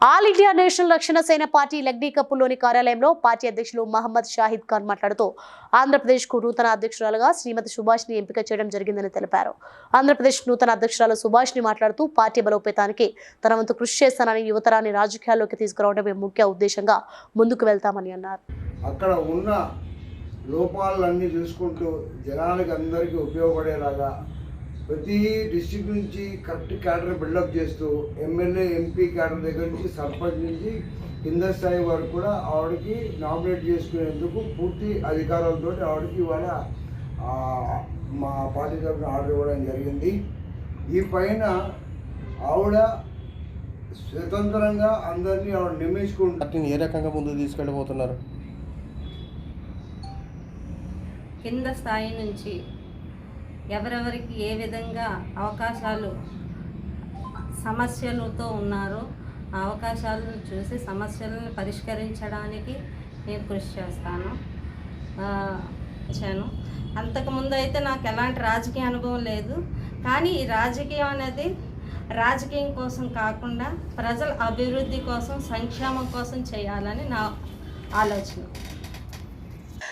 All India national రక్షణ సేన party లగ్డీకప్పులోని కార్యాలయంలో పార్టీ అధ్యక్షులు మహమ్మద్ షాహిద్ ఖాన్ మాట్లాడుతూ ఆంధ్రప్రదేశ్కు నూతన అధ్యక్షురాలుగా శ్రీమతి సుభాష్ని ఎంపిక చేయడం జరిగిందని తెలిపారు. ఆంధ్రప్రదేశ్ నూతన అధ్యక్షురాలు సుభాష్ని మాట్లాడుతూ పార్టీ బలోపేతానికి తన వంతు కృషి చేస్తానని యువతరాన్ని రాజకీయాల్లోకి తీసుకురావడమే ముఖ్య ఉద్దేశంగా ముందుకు వెళ్తామని అన్నారు. అక్కడ ఉన్న లోపాలన్నీ చూసుకుంటూ జనానికి అందరికీ ఉపయోగపడేలాగా ప్రతి డిస్టిక్ నుంచి కరెక్ట్ క్యాడర్ బిల్డప్ చేస్తూ ఎమ్మెల్యే ఎంపీ క్యాడర్ దగ్గర నుంచి సర్పంచ్ నుంచి కింద స్థాయి వరకు కూడా ఆవిడకి నామినేట్ చేసుకునేందుకు పూర్తి అధికారాలతో ఆవిడకి ఇవాళ ఆ, మా పార్టీ తరఫున ఆర్డర్ ఇవ్వడం జరిగింది. ఈ పైన ఆవిడ స్వతంత్రంగా అందరినీ ఆవిడ నియమించుకుంటూ పార్టీని ఏ రకంగా ముందుకు తీసుకెళ్ళబోతున్నారు? కింద స్థాయి నుంచి ఎవరెవరికి ఏ విధంగా అవకాశాలు సమస్యలతో ఉన్నారో ఆ అవకాశాలను చూసి సమస్యలను పరిష్కరించడానికి నేను కృషి చేస్తాను. ఇచ్చాను వచ్చాను. అంతకుముందు అయితే నాకు ఎలాంటి రాజకీయ అనుభవం లేదు. కానీ ఈ రాజకీయం అనేది రాజకీయం కోసం కాకుండా ప్రజల అభివృద్ధి కోసం సంక్షేమం కోసం చేయాలని నా ఆలోచన.